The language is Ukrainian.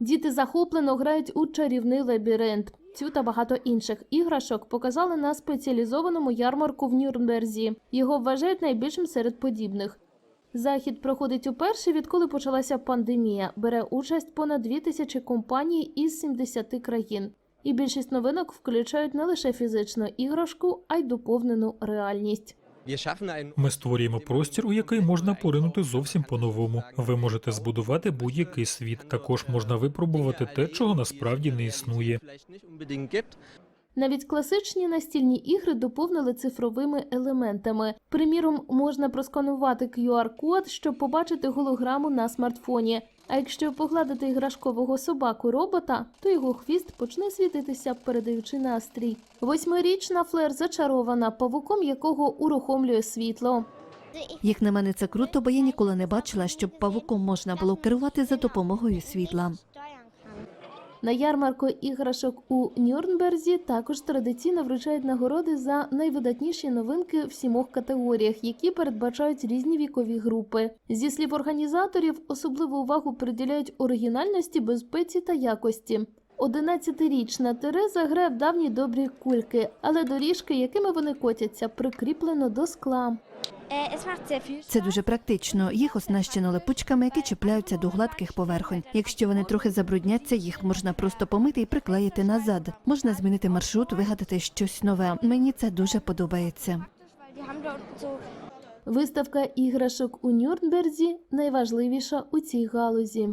Діти захоплено грають у чарівний лабіринт. Цю та багато інших іграшок показали на спеціалізованому ярмарку в Нюрнберзі. Його вважають найбільшим серед подібних. Захід проходить уперше, відколи почалася пандемія. Бере участь понад дві тисячі компаній із 70 країн. І більшість новинок включають не лише фізичну іграшку, а й доповнену реальність. Ми створюємо простір, у який можна поринути зовсім по-новому. Ви можете збудувати будь-який світ. Також можна випробувати те, чого насправді не існує. Навіть класичні настільні ігри доповнили цифровими елементами. Приміром, можна просканувати QR-код, щоб побачити голограму на смартфоні. А якщо погладити іграшкового собаку робота, то його хвіст почне світитися, передаючи настрій. Восьмирічна Флер зачарована павуком, якого урухомлює світло. Як на мене, це круто, бо я ніколи не бачила, щоб павуком можна було керувати за допомогою світла. На ярмарку іграшок у Нюрнберзі також традиційно вручають нагороди за найвидатніші новинки в сімох категоріях, які передбачають різні вікові групи. Зі слів організаторів, особливу увагу приділяють оригінальності, безпеці та якості. 11-річна Тереза грає в давні добрі кульки, але доріжки, якими вони котяться, прикріплено до скла. Це дуже практично. Їх оснащено липучками, які чіпляються до гладких поверхонь. Якщо вони трохи забрудняться, їх можна просто помити і приклеїти назад. Можна змінити маршрут, вигадати щось нове. Мені це дуже подобається. Виставка іграшок у Нюрнберзі найважливіша у цій галузі.